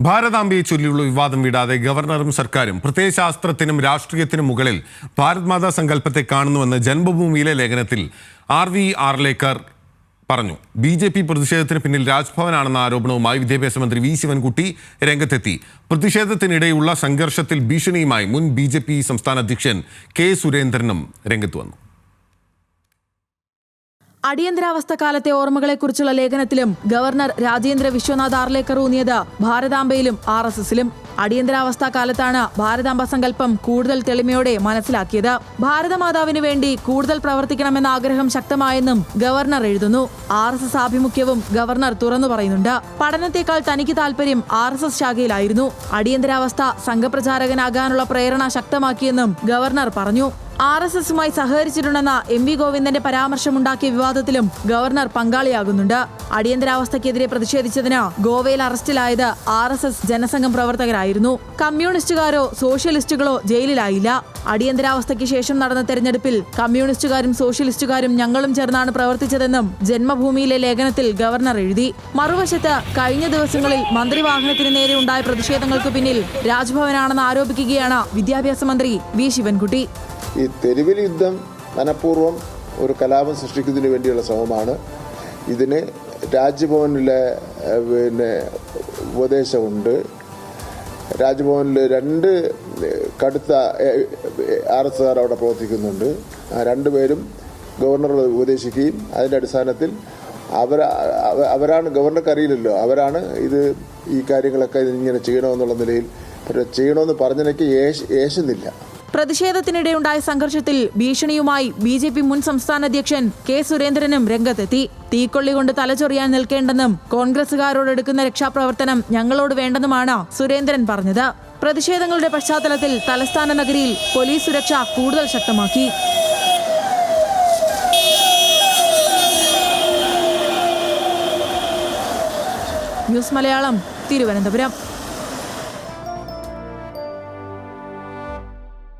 ഭാരതാംബയെ ചൊല്ലിയുള്ള വിവാദം വിടാതെ ഗവർണറും സർക്കാരും പ്രത്യയശാസ്ത്രത്തിനും രാഷ്ട്രീയത്തിനും മുകളിൽ ഭാരത് മാതാ സങ്കല്പത്തെ കാണുന്നുവെന്ന് ജന്മഭൂമിയിലെ ലേഖനത്തിൽ ആർ വി ആർലേക്കർ പറഞ്ഞു. ബി ജെ പി പ്രതിഷേധത്തിന് പിന്നിൽ രാജ്ഭവനാണെന്ന ആരോപണവുമായി വിദ്യാഭ്യാസ മന്ത്രി വി ശിവൻകുട്ടി രംഗത്തെത്തി. പ്രതിഷേധത്തിനിടെയുള്ള സംഘർഷത്തിൽ ഭീഷണിയുമായി മുൻ ബി സംസ്ഥാന അധ്യക്ഷൻ കെ സുരേന്ദ്രനും രംഗത്ത് വന്നു. അടിയന്തരാവസ്ഥ കാലത്തെ ഓർമ്മകളെക്കുറിച്ചുള്ള ലേഖനത്തിലും ഗവർണർ രാജേന്ദ്ര വിശ്വനാഥ് ആർലേക്കർ ഊന്നിയത് ഭാരതാംബയിലും ആർ എസ് എസിലും. അടിയന്തരാവസ്ഥ കാലത്താണ് ഭാരതാംബ സങ്കല്പം കൂടുതൽ തെളിമയോടെ മനസ്സിലാക്കിയത്. ഭാരതമാതാവിനു വേണ്ടി കൂടുതൽ പ്രവർത്തിക്കണമെന്ന ആഗ്രഹം ശക്തമായെന്നും ഗവർണർ എഴുതുന്നു. ആർ എസ് എസ് ആഭിമുഖ്യവും ഗവർണർ തുറന്നു പറയുന്നുണ്ട്. പഠനത്തെക്കാൾ തനിക്ക് താൽപര്യം ആർ എസ് എസ് ശാഖയിലായിരുന്നു. അടിയന്തരാവസ്ഥ സംഘപ്രചാരകനാകാനുള്ള പ്രേരണ ശക്തമാക്കിയെന്നും ഗവർണർ പറഞ്ഞു. ആർ എസ് എസുമായി സഹകരിച്ചിട്ടുണ്ടെന്ന എം വി ഗോവിന്ദന്റെ പരാമർശമുണ്ടാക്കിയ വിവാദത്തിലും ഗവർണർ പങ്കാളിയാകുന്നുണ്ട്. അടിയന്തരാവസ്ഥയ്ക്കെതിരെ പ്രതിഷേധിച്ചതിന് ഗോവയിൽ അറസ്റ്റിലായത് ആർ എസ് എസ് ജനസംഘം പ്രവർത്തകരായിരുന്നു. കമ്മ്യൂണിസ്റ്റുകാരോ സോഷ്യലിസ്റ്റുകളോ ജയിലിലായില്ല. അടിയന്തരാവസ്ഥയ്ക്ക് ശേഷം നടന്ന തെരഞ്ഞെടുപ്പിൽ കമ്മ്യൂണിസ്റ്റുകാരും സോഷ്യലിസ്റ്റുകാരും ഞങ്ങളും ചേർന്നാണ് പ്രവർത്തിച്ചതെന്നും ജന്മഭൂമിയിലെ ലേഖനത്തിൽ ഗവർണർ എഴുതി. മറുവശത്ത് കഴിഞ്ഞ ദിവസങ്ങളിൽ മന്ത്രിവാഹനത്തിന് നേരെ ഉണ്ടായ പ്രതിഷേധങ്ങൾക്ക് പിന്നിൽ രാജ്ഭവനാണെന്ന് ആരോപിക്കുകയാണ് വിദ്യാഭ്യാസ മന്ത്രി വി ശിവൻകുട്ടി. ഈ തെരുവിൽ യുദ്ധം മനഃപൂർവം ഒരു കലാപം സൃഷ്ടിക്കുന്നതിന് വേണ്ടിയുള്ള ശ്രമമാണ്. ഇതിന് രാജ്ഭവനിലെ പിന്നെ ഉപദേശമുണ്ട്. രാജ്ഭവനിൽ രണ്ട് കടുത്ത ആർ എസ് ആർ അവിടെ പ്രവർത്തിക്കുന്നുണ്ട്. ആ രണ്ടുപേരും ഗവർണർ ഉപദേശിക്കുകയും അതിന്റെ അടിസ്ഥാനത്തിൽ അവർ അവരാണ് ഗവർണർക്ക് അറിയില്ലല്ലോ. അവരാണ് ഇത് ഈ കാര്യങ്ങളൊക്കെ ഇങ്ങനെ ചെയ്യണമെന്നുള്ള നിലയിൽ. ചെയ്യണമെന്ന് പറഞ്ഞതിനൊക്കെ ഏശ് യേശുന്നില്ല. പ്രതിഷേധത്തിനിടെയുണ്ടായ സംഘർഷത്തിൽ ഭീഷണിയുമായി ബി ജെ പി മുൻ സംസ്ഥാന അധ്യക്ഷൻ കെ സുരേന്ദ്രനും രംഗത്തെത്തി. തീക്കൊള്ളി കൊണ്ട് തലചൊറിയാൻ നിൽക്കേണ്ടെന്നും കോൺഗ്രസുകാരോട് എടുക്കുന്ന രക്ഷാപ്രവർത്തനം ഞങ്ങളോട് വേണ്ടെന്നുമാണ് സുരേന്ദ്രൻ പറഞ്ഞത്. പ്രതിഷേധങ്ങളുടെ പശ്ചാത്തലത്തിൽ തലസ്ഥാന നഗരിയിൽ പോലീസ് സുരക്ഷ കൂടുതൽ ശക്തമാക്കി. ന്യൂസ് മലയാളം തിരുവനന്തപുരം.